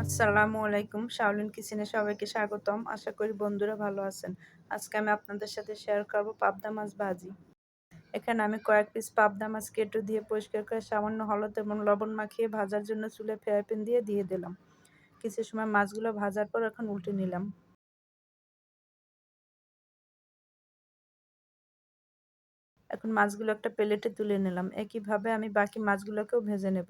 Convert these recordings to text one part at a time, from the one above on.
আসসালামু আলাইকুম, শাওলিন কিচেনে সবাইকে স্বাগতম। আশা করি বন্ধুরা ভালো আছেন। আজকে আমি আপনাদের সাথে শেয়ার করব পাবদা মাছ ভাজি। এখানে আমি কয়েক পিস পাবদা মাছ কেটে দিয়ে পরিষ্কার করে সামান্য হলুদ এবং লবণ মাখিয়ে ভাজার জন্য চুলে ফ্রাই দিয়ে দিয়ে দিলাম। কিছু সময় মাছগুলো ভাজার পর এখন উল্টে নিলাম। এখন মাছগুলো একটা প্লেটে তুলে নিলাম। একইভাবে আমি বাকি মাছগুলোকেও ভেজে নেব।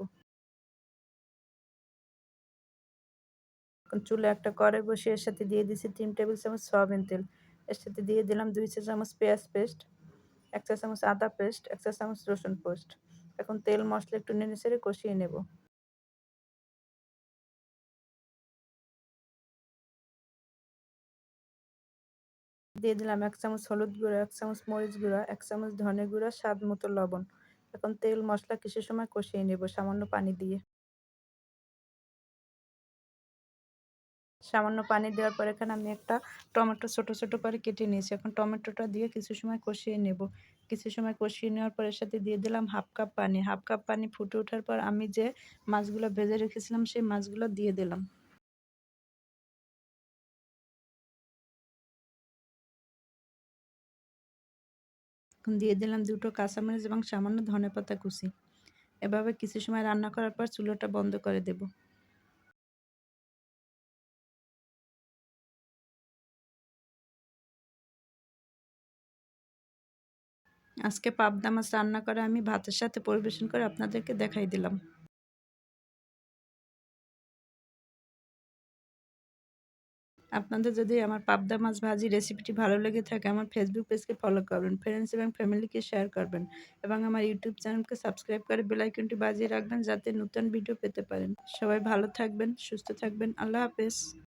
চুলে একটা কড়াই বসিয়ে এর সাথে দিয়ে দিয়েছি তিন টেবিল চামচ সয়াবিন তেল। এর সাথে দিয়ে দিলাম দুই চা চামচ পেঁয়াজ পেস্ট, এক চা চামচ আদা পেস্ট, এক চা চামচ রসুন পেস্ট। এখন তেল মশলা একটু নেড়ে চেড়ে কষিয়ে নেব। দিয়ে দিলাম এক চামচ হলুদ গুঁড়া, এক চামচ মরিচ গুঁড়া, এক চামচ ধনে গুঁড়া, স্বাদ মতো লবণ। এখন তেল মশলা কিছু সময় কষিয়ে নেব সামান্য পানি দিয়ে। সামান্য পানি দেওয়ার পর এখানে আমি একটা টমেটো ছোট ছোট করে কেটে নিয়েছি। এখন টমেটোটা দিয়ে কিছু সময় কষিয়ে নেব। কিছু সময় কষিয়ে নেওয়ার পর এর সাথে দিয়ে দিলাম হাফ কাপ পানি। হাফ কাপ পানি ফুটে ওঠার পর আমি যে মাছগুলো ভেজে রেখেছিলাম, সেই মাছগুলো দিয়ে দিলাম। দিয়ে দিলাম দুটো কাঁচামরিচ এবং সামান্য ধনে পাতা কুচি। এভাবে কিছু সময় রান্না করার পর চুলোটা বন্ধ করে দেব। আজকে পাবদা মাছ রান্না করে আমি ভাতের সাথে পরিবেশন করে আপনাদেরকে দেখাই দিলাম। আপনাদের যদি আমার পাবদা মাছ ভাজি রেসিপিটি ভালো লেগে থাকে, আমার ফেসবুক পেজকে ফলো করবেন ফ্রেন্ডস এবং ফ্যামিলিকে শেয়ার করবেন এবং আমার ইউটিউব চ্যানেলকে সাবস্ক্রাইব করে বেলাইকনটি বাজিয়ে রাখবেন যাতে নতুন ভিডিও পেতে পারেন। সবাই ভালো থাকবেন, সুস্থ থাকবেন, আল্লাহ হাফেজ।